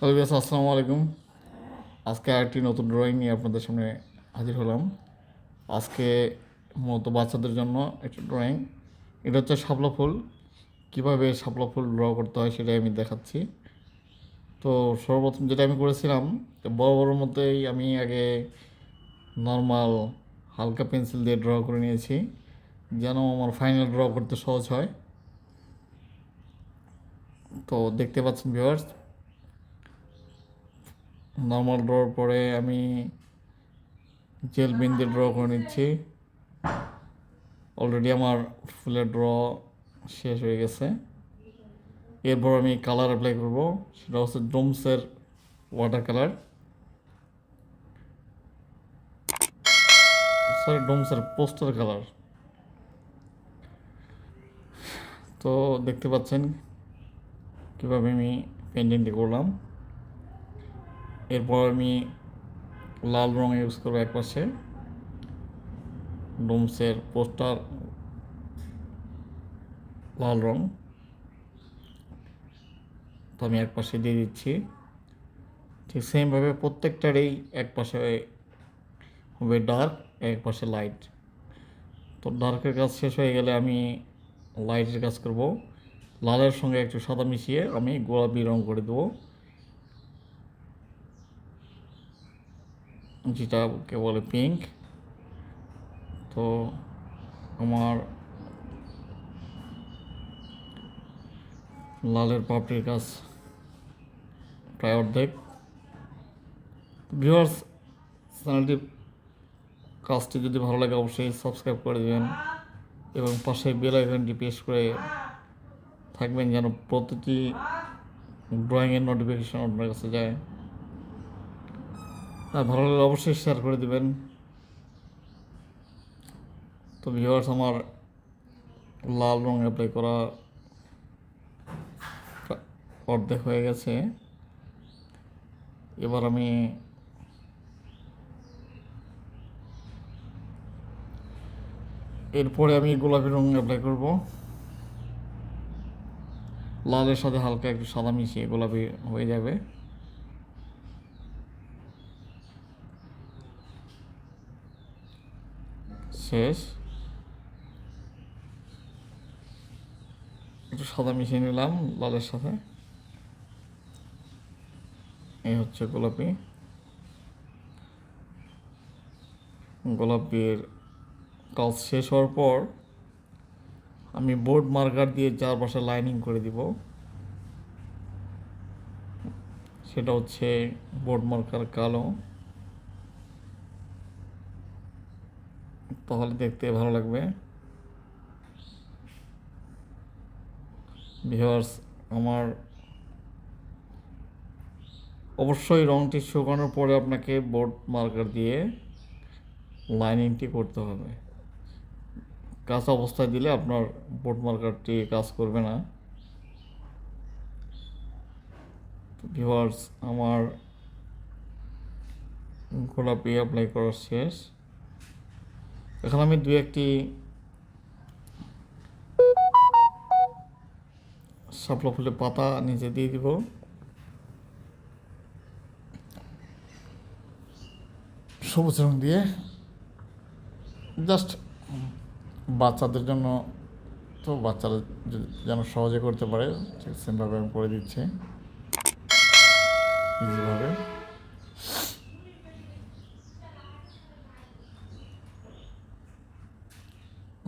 Hello বিয়াস আসসালামু আলাইকুম। আজকে আরেকটি নতুন ড্রয়িং নিয়ে আপনাদের সামনে হাজির হলাম। আজকে মূলত বাচ্চাদের জন্য একটা ড্রয়িং এটা হচ্ছে শাপলা ফুল। কীভাবে শাপলা ফুল ড্র করতে হয় সেটাই আমি দেখাচ্ছি। তো সর্বপ্রথম যেটা আমি করেছিলাম বড় বড়োর মধ্যেই আমি আগে নর্মাল হালকা পেন্সিল দিয়ে ড্র করে নিয়েছি, যেন আমার ফাইনাল ড্র করতে সহজ হয়। তো দেখতে পাচ্ছেন ভিউয়ার্স নর্মাল ড্রর পরে আমি জেল দিয়ে ড্র করে নিচ্ছি। অলরেডি আমার ফুলের ড্র শেষ হয়ে গেছে। এরপর আমি কালার অ্যাপ্লাই করব, সেটা হচ্ছে ডোমসের ওয়াটার কালার সরি ডোমসের পোস্টার কালার তো দেখতে পাচ্ছেন কীভাবে আমি পেন্টিংটি করলাম। এরপর আমি লাল রং ইউজ করব এক পাশে। ডোমসের পোস্টার লাল রং। তো আমি এক পাশে দিয়ে দিচ্ছি। ঠিক সেমভাবে প্রত্যেকটারই এক পাশে হবে ডার্ক এক পাশে লাইট তো ডার্কের কাজ শেষ হয়ে গেলে আমি লাইটের কাজ করব। লালের সঙ্গে একটু সাদা মিশিয়ে আমি গোলাপি রং করে দেবো। যেটাকে বলে পিঙ্ক তো আমার লালের পাপড়ির কাজ প্রায় অর্ধেক। ভিউয়ার্স চ্যানেলটি কাজটি যদি ভালো লাগে অবশ্যই সাবস্ক্রাইব করে দেবেন এবং পাশে বেল আইকনটি প্রেস করে থাকবেন যেন প্রতিটি ড্রয়িংয়ের নোটিফিকেশান আপনার কাছে যায়। ভালো লাগলে অবশ্যই শেয়ার করে দেবেন। তো ভিউয়ার্স আমার লাল রং অ্যাপ্লাই করা অর্ধেক হয়ে গেছে। এবার আমি এরপরে আমি গোলাপি রং অ্যাপ্লাই করব। লালের সাথে হালকা একটু সাদা মিশিয়ে গোলাপি হয়ে যাবে। শেষ। একটু সাদা মিশিয়ে নিলাম লালের সাথে। এই হচ্ছে গোলাপি। গোলাপির কাজ শেষ হওয়ার পর আমি বোর্ড মার্কার দিয়ে চারপাশে লাইনিং করে দিব। সেটা হচ্ছে বোর্ড মার্কার কালো। তাহলে দেখতে ভালো লাগবে। ভিউয়ার্স আমার অবশ্যই রংটি শুকানোর পরে আপনাকে বোর্ড মার্কার দিয়ে লাইনিংটি করতে হবে। কাঁচা অবস্থায় দিলে আপনার বোর্ড মার্কারটি কাজ করবে না। ভিওয়ার্স আমার গোলাপি অ্যাপ্লাই করা শেষ। এখন আমি দু একটি শাপলা ফুলের পাতা নিচে দিয়ে দিব। সবুজ রং দিয়ে জাস্ট বাচ্চাদের জন্য তো বাচ্চারা যেন সহজে করতে পারে সেমভাবে আমি করে দিচ্ছি। ইজিভাবে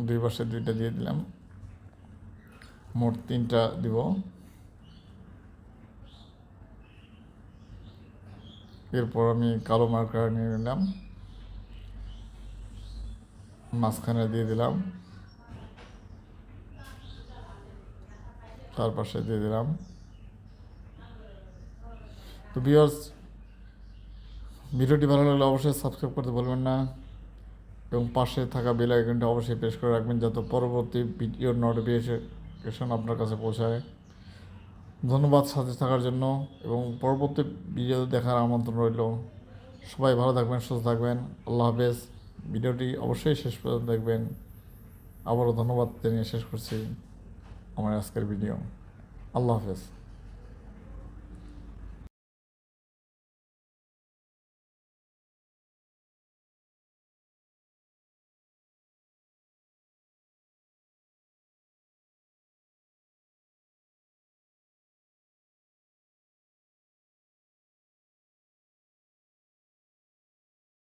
দুই পাশে দুইটা দিয়ে দিলাম। মোট তিনটা দিব। এরপর আমি কালো মার্কার নিয়ে নিলাম। মাঝখানে দিয়ে দিলাম। তার পাশে দিয়ে দিলাম। তো বিয়ার্স ভিডিওটি ভালো লাগলে অবশ্যই সাবস্ক্রাইব করতে বলবেন না। এবং পাশে থাকা বেল আইকনটা অবশ্যই প্রেস করে রাখবেন যাতে পরবর্তী ভিডিওর নোটিফিকেশন আপনার কাছে পৌঁছায়। ধন্যবাদ সাথে থাকার জন্য এবং পরবর্তী ভিডিও দেখার আমন্ত্রণ রইল। সবাই ভালো থাকবেন, সুস্থ থাকবেন। আল্লাহ হাফেজ। ভিডিওটি অবশ্যই শেষ পর্যন্ত দেখবেন। আবারও ধন্যবাদ জানিয়ে শেষ করছি আমার আজকের ভিডিও আল্লাহ হাফেজ।